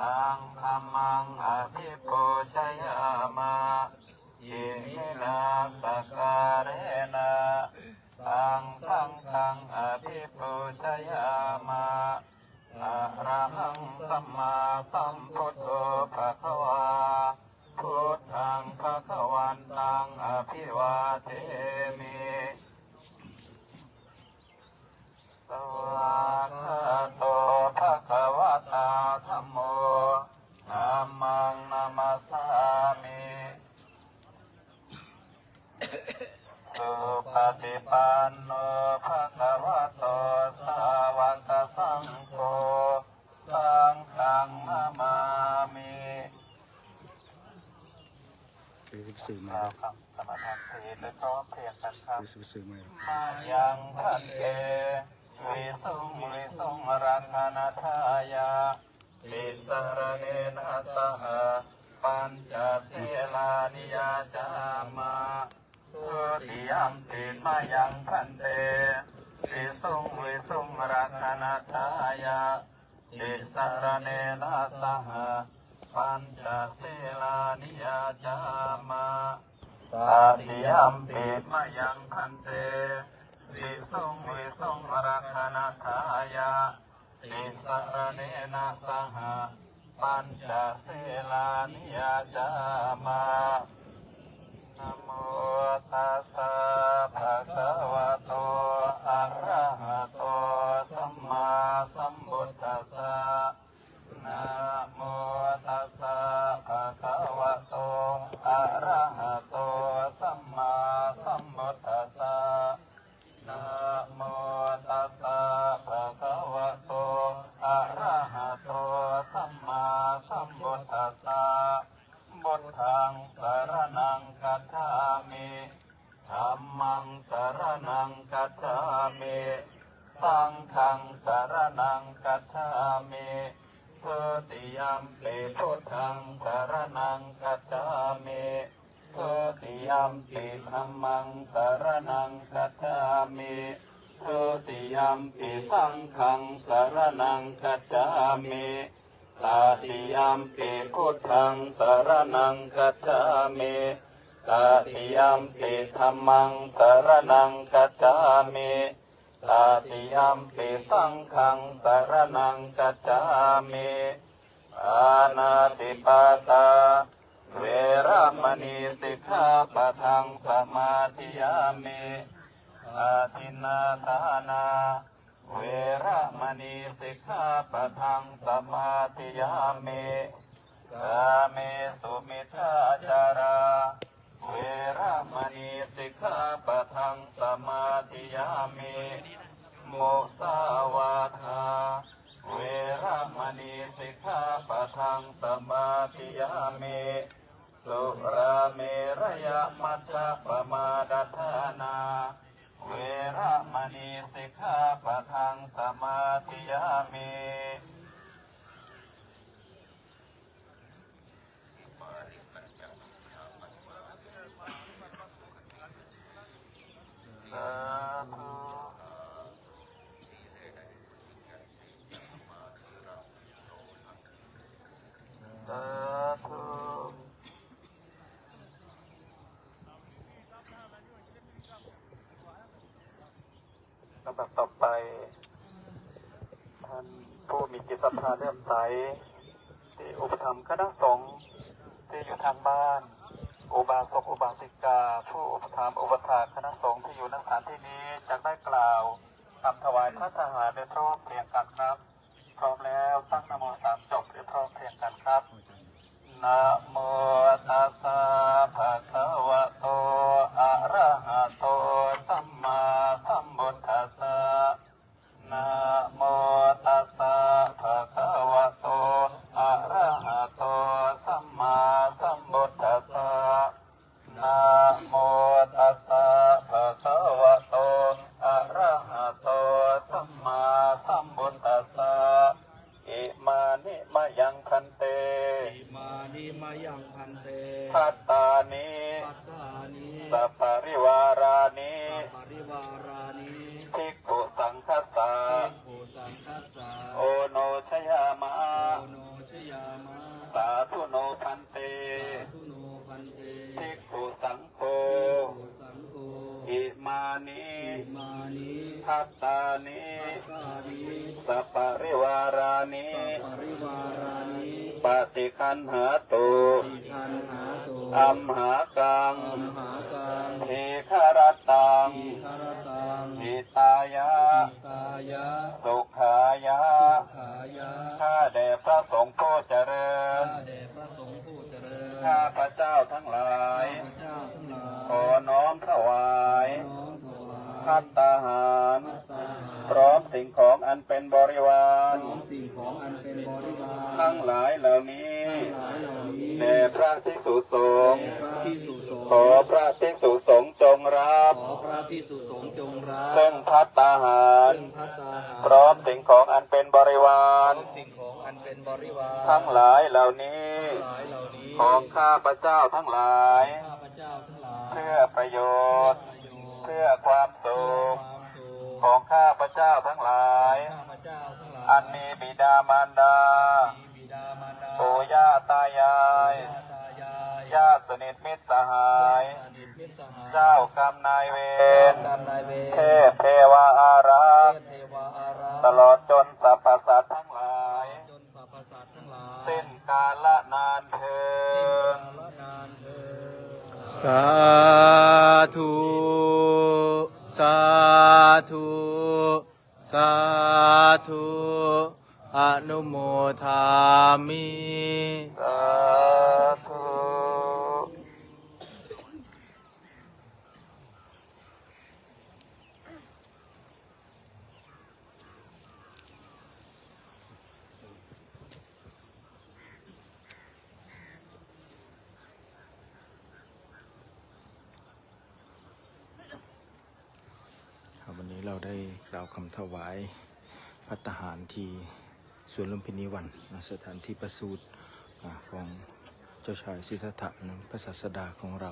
ตังธรรมังอภิปูชยามะยิมินาสการเนะตังสังฆังอภิปูชยามะอะระหังสัมมาสัมพุทโธภะคะวาพุทธังภะคะวันตังอภิวาเทมิ สวากขาโตภะคะวะตาธัมโมธัมนามสามิสุปฏิปันโนภะคะวะโตสาวกสังโฆสังฆังมามิคือสิบสื่อมาล่าวคำทานเพลโดยพร้อมเพรียงกันครับคือสื่อมามายังพันเต วิสุงวิสุงรักนาทายาติสรเนนะสหปัญจศีลานิยาจามาสุติยมปิมายังพันเตวิสุงวิสุงรักนาทายาติสรเนนะสหปัญจศีลานิยาจามาตาติยมปิมายังพันเตวิสุง ติสรเนนะสหปัญจศีลานิยจามานะโมตัสสะภะคะวะโตอะระหะโตสัมมาสัมพุทธัสสะนะโมตัสสะภะคะวะโต อะระหะโต สัมมาสัมพุทธัสสะ นะโมตัสสะภะคะวะโต อะระหะโต สัมมาสัมพุทธัสสะบุตทังสารนังกัจฉามิ ธัมมังสารนังกัจฉามิสังฆังสารนังกัจฉามิทุติยมปิพุทธังสารนังกัจฉามิทุติยมปิธัมมังสารนังกัจฉามิทุติยมปิสังฆังสารนังกัจฉามิตาติยมปิพุทธังสารนังกัจฉามิ ตาติยมปิธัมมังสารนังกัจฉามิตาติยมปิสังฆังสารนังกัจฉามิอานาติปาตา เวระมณีสิกขาปะทังสมาธิยามิอาทินาทานา เวระมณีสิกขาปะทังสมาธิยามิกาเมสุมิชาจารา รมณีสิกขาปะทังสมาธิยามิโมกสาวาทา เวรมณีสิกขาปะทังสมาธิยามิ สุราเมรยมัจจปมาดทานา เวระมณีสิกขาปะทังสมาธิยามิ สาธุสาธุ ลำดับต่อไป ท่านผู้มีจิตศรัทธาเลื่อมใส ที่อุปถัมภ์คณะสงฆ์ที่อยู่ทางบ้านอุบาสกอุบาสิกา ผู้อุปถัมภ์อุปถาคณะสงฆ์ที่อยู่ในสถานที่นี้จะได้กล่าวคำถวายพระทหารในพร้อมเพรียงกันครับ พร้อมแล้วตั้งนโม นหาตุอิทันหาตุอัมหากังอัมหากังเทคารตังอิคารตังหิตายะตายะสุขายะขายะข้าแด่พระสงฆ์ผู้เจริญข้าแด่พระสงฆ์ผู้เจริญข้าพระเจ้าทั้งหลายพระเจ้าทั้งหลายขอน้อมถวายน้อมถวาย พัตตาหารตาพร้อมสิ่งของอันเป็นบริวารน้อมสิ่งของอันเป็นบริวารทั้งหลายเหล่านี้หลายเหล่านี้แด่พระภิกษุสงฆ์แด่พระพิสุสงฆ์ขอพระภิกษุสงฆ์จงรับขอพระพิสุสงฆ์จงรับซึ่งพัตตาหารซึ่งพัตตาหารพร้อมสิ่งของอันเป็นบริวารพร้อมสิ่งของอันเป็นบริวาร ทั้งหลายเหล่านี้หลายเหล่านี้ของข้าพระเจ้าทั้งหลายข้าพเจ้าทั้งหลาย เพื่อประโยชน์ เพื่อความสุขความสุขของข้าพระเจ้าทั้งหลายข้าพเจ้าทั้งหลาย อันมีบิดามารดามีบิดามารดาปู่ย่าตายายตายายญาติสนิทมิตรสหายสนิทมิตรสหาย เจ้ากรรมนายเวรกรรมนายเวรเทพเทวาอารักเทษ์พเทวาอาราตลอดจนสรรพสัตว์ทั้งหลายจนสรรพสัตว์ทั้งหลาย สิ้นกาละนานเทินกาลนานเถิดสาธุ สาธุสาธุอนุโมทามิสาธุ เราได้กล่าวคำถวายพัตหารที่สวนลุมพินีวันสถานที่ประสูติของเจ้าชายสิทธัตถะพระศาสดาของเรา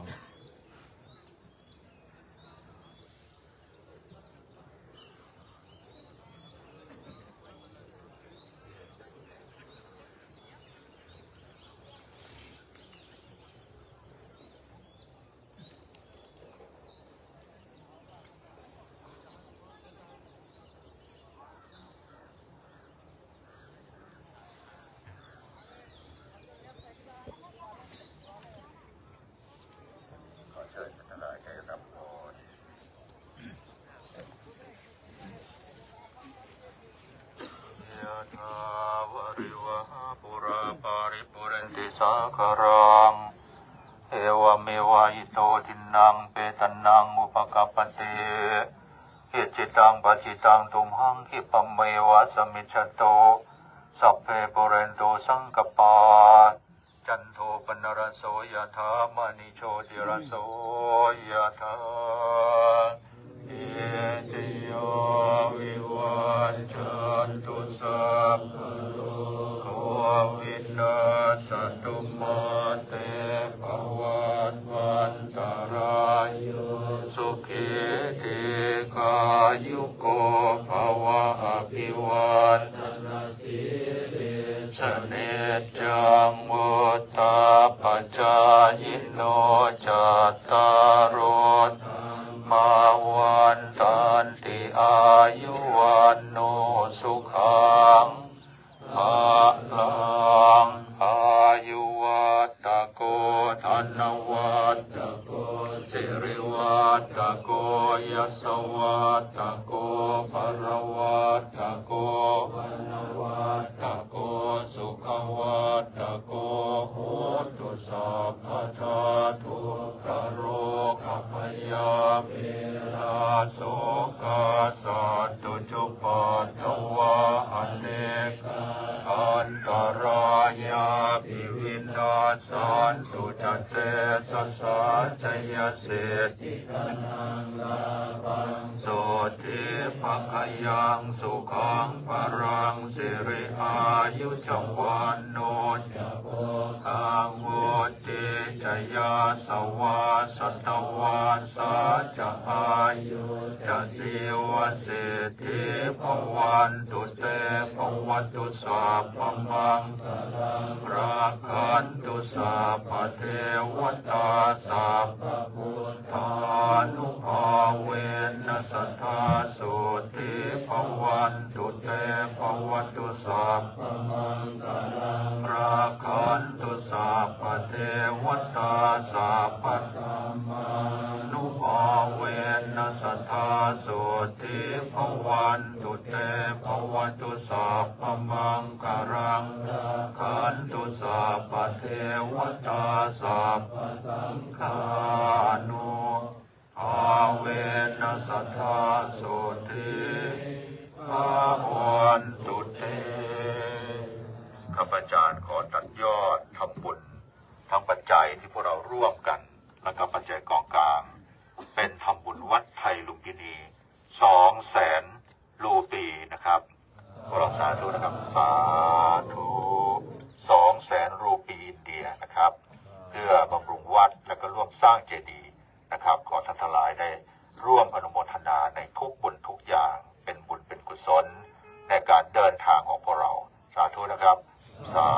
ขอเชิญท่านทั้งหลายได้รับพรยะถาวริวหาปุราปาริปุเรนติสา คารังเอวเมวะอิโตทินังเปตันังอุปกัปปเตหิจิตังปัจิตังตุมหังคิปเมวะสมิจโตสัพเพปุเรนโตสังกปาจันโทปนรโสยถามณิโชติรโสยถาเอติโยวิวัจจันตุสัพพโลกวินา ศตุมาเตภวัตวันตรายโยสุขีติกายุโกภวะอภิวัตนาสีลิสเนจังวุตาปจายโนจัตตารโรมาวันตันติอายุวันโนสุขง ภะลังอายุวัตตะโกธนวัตตะโกสิริวัตตะโก ยสวัตตะโกภรวัตตะโก วินสันตุจเตสสสะชยเสติกนังลาบังโสติภคยังสุขังปรังสิริอายุจังวันโนจะโพคังวุติจยาสวาสตวาสาจะอายุจะสิวเศรษฐิภวันตุเตภวันตุสัพพมังคลังรักขันตุสัพพเทวตาสัพพพุทธานุภาเวนัสสัทธาสุติภวันตุเตภวันตุสัพพมังคารังราคันตุสัพพเทวตาสัพพสัมมานุภาเวนัสทธาสุติภวัน เตปวันตุสัพพมังการังราคันตุสัพพเทวตาสัพพสังฆานุอาเวนัสทธาสุติภาวันตุเตข้าพเจ้าขอตัดยอดทำบุญ ทั้งปัจจัยที่พวกเราร่วมกัน แล้วก็ปัจจัยกองกลาง เป็นทำบุญวัดไทยลุมพินีสองแสนรูปีนะครับพวกเรา สาธุนะครับ สาธุสองแสนรูปีอินเดียนะครับ เพื่อบำรุงวัดและก็ร่วมสร้างเจดีย์นะครับ ขอท่านทั้งหลายได้ร่วมอนุโมทนาในทุกบุญทุกอย่าง เป็นบุญเป็นกุศล ในการเดินทางของพวกเรา สาธุนะครับ สา